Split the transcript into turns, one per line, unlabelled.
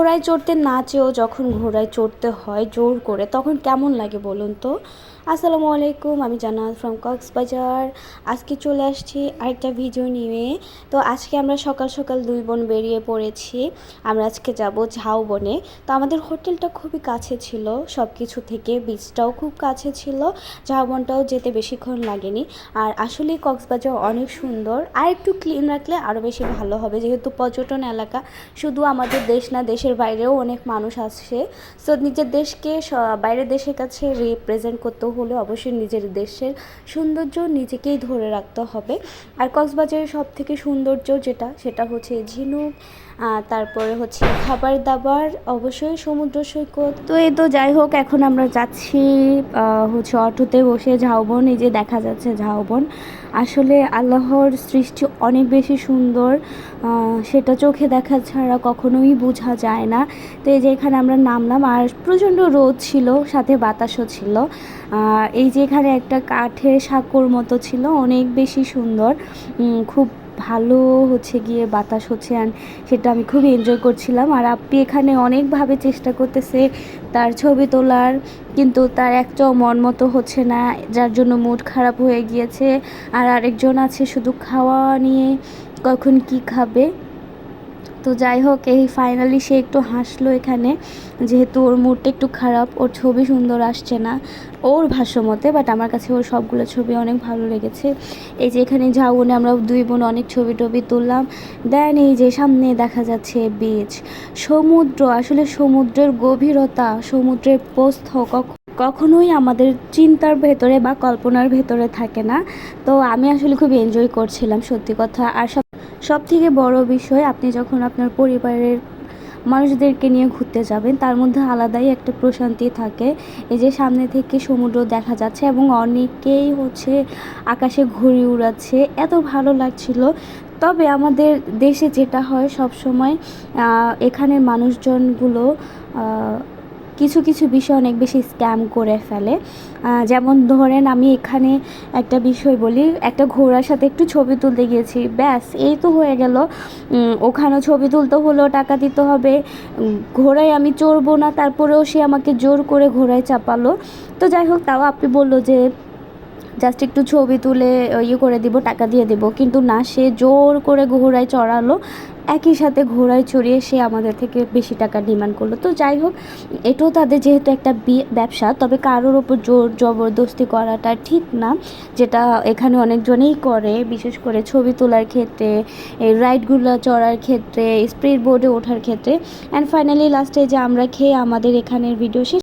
ঘোড়ায় চড়তে না চেয়েও যখন ঘোড়ায় চড়তে হয় জোর করে, তখন কেমন লাগে বলুন তো? আসসালামু আলাইকুম, আমি জানাত ফ্রম কক্সবাজার। আজকে চলে আসছি আরেকটা ভিডিও নিয়ে। তো আজকে আমরা সকাল সকাল দুই বোন বেরিয়ে পড়েছি। আমরা আজকে যাব ঝাউবনে তো আমাদের হোটেলটা খুবই কাছে ছিল সব কিছু থেকে বিচটাও খুব কাছে ছিল। ঝাউবনটাও যেতে বেশিক্ষণ লাগেনি। আর আসলে কক্সবাজার অনেক সুন্দর। আর একটু ক্লিন রাখলে আরও বেশি ভালো হবে, যেহেতু পর্যটন এলাকা। শুধু আমাদের দেশ না, দেশের বাইরেও অনেক মানুষ আসছে সো নিজের দেশকে বাইরের দেশের কাছে রিপ্রেজেন্ট করতে হলে অবশ্যই নিজের দেশের সৌন্দর্য নিজেকেই ধরে রাখতে হবে। আর কক্সবাজারের সব থেকে সৌন্দর্য যেটা, সেটা হচ্ছে ঝিনুক তারপরে হচ্ছে খাবার দাবার, অবশ্যই সমুদ্র সৈকত। তো এই তো যাই হোক, এখন আমরা যাচ্ছি হচ্ছে অটোতে বসে ঝাউবন এই যে দেখা যাচ্ছে ঝাউবন আসলে আল্লাহর সৃষ্টি অনেক বেশি সুন্দর সেটা চোখে দেখা ছাড়া কখনোই বোঝা যায় না। তো এই যে এখানে আমরা নামলাম, আর প্রচণ্ড রোদ ছিল, সাথে বাতাসও ছিল। এই যে এখানে একটা কাঠের সাঁকোর মতো ছিল, অনেক বেশি সুন্দর। খুব ভালো হচ্ছে গিয়ে বাতাস হচ্ছে আর সেটা আমি খুব এনজয় করছিলাম। আর আপনি এখানে অনেকভাবে চেষ্টা করতেছে তার ছবি তোলার, কিন্তু তার একটাও মন মতো হচ্ছে না, যার জন্য মুড খারাপ হয়ে গিয়েছে। আর আরেকজন আছে শুধু খাওয়া নিয়ে, কখন কি খাবে? তো যাই হোক, এই ফাইনালি সে একটু হাসলো এখানে, যেহেতু ওর মুডটা একটু খারাপ, ওর ছবি সুন্দর আসছে না, ওর ভাষ্য মতে বাট আমার কাছে ওর সবগুলো ছবি অনেক ভালো লেগেছে। এই যে এখানে ঝাউনে আমরা দুই বোন অনেক ছবি টবি তুললাম দেন এই যে সামনে দেখা যাচ্ছে বিচ সমুদ্র, আসলে সমুদ্রের গভীরতা, সমুদ্রের প্রস্থ কখন কখনোই আমাদের চিন্তার ভেতরে বা কল্পনার ভেতরে থাকে না, তো আমি আসলে খুব এনজয় করছিলাম, সত্যি কথা। আর সব সব থেকে বড় বিষয়, আপনি যখন আপনার পরিবারের মানুষদেরকে নিয়ে ঘুরতে যাবেন, তার মধ্যে আলাদাই একটা প্রশান্তি থাকে। এই যে সামনে থেকে সমুদ্র দেখা যাচ্ছে এবং অনেকেই হচ্ছে আকাশে ঘুড়ি উড়াচ্ছে। এত ভালো লাগছিল। তবে আমাদের দেশে যেটা হয় সব সময় এখানের মানুষজনগুলো কিছু কিছু বিষয় অনেক বেশি স্ক্যাম করে ফেলে। যেমন ধরেন আমি এখানে একটা বিষয় বলি একটা ঘোড়ার সাথে একটু ছবি তুলতে গিয়েছি। ব্যাস এই তো হয়ে গেল। উম, ওখানে ছবি তুলতে হলেও টাকা দিতে হবে। ঘোড়ায় আমি চড়বো না তারপরেও সে আমাকে জোর করে ঘোড়ায় চাপালো। তো যাই হোক তাও আপনি বলল যে জাস্ট একটু ছবি তুলে ইয়ে করে দিব টাকা দিয়ে দিব। কিন্তু না সে জোর করে ঘোড়ায় চড়ালো। একই সাথে ঘোড়ায় চড়িয়ে সে আমাদের থেকে বেশি টাকা ডিমান্ড করল। তো যাই হোক, এটাও তাদের যেহেতু একটা ব্যবসা, তবে কারোর ওপর জোর জবরদস্তি করাটা ঠিক না, যেটা এখানে অনেকজনেই করে, বিশেষ করে ছবি তোলার ক্ষেত্রে রাইডগুলো চড়ার ক্ষেত্রে স্পিড বোর্ডে ওঠার ক্ষেত্রে। অ্যান্ড ফাইনালি লাস্টে যে আমরা খেয়ে আমাদের এখানের ভিডিও শেষ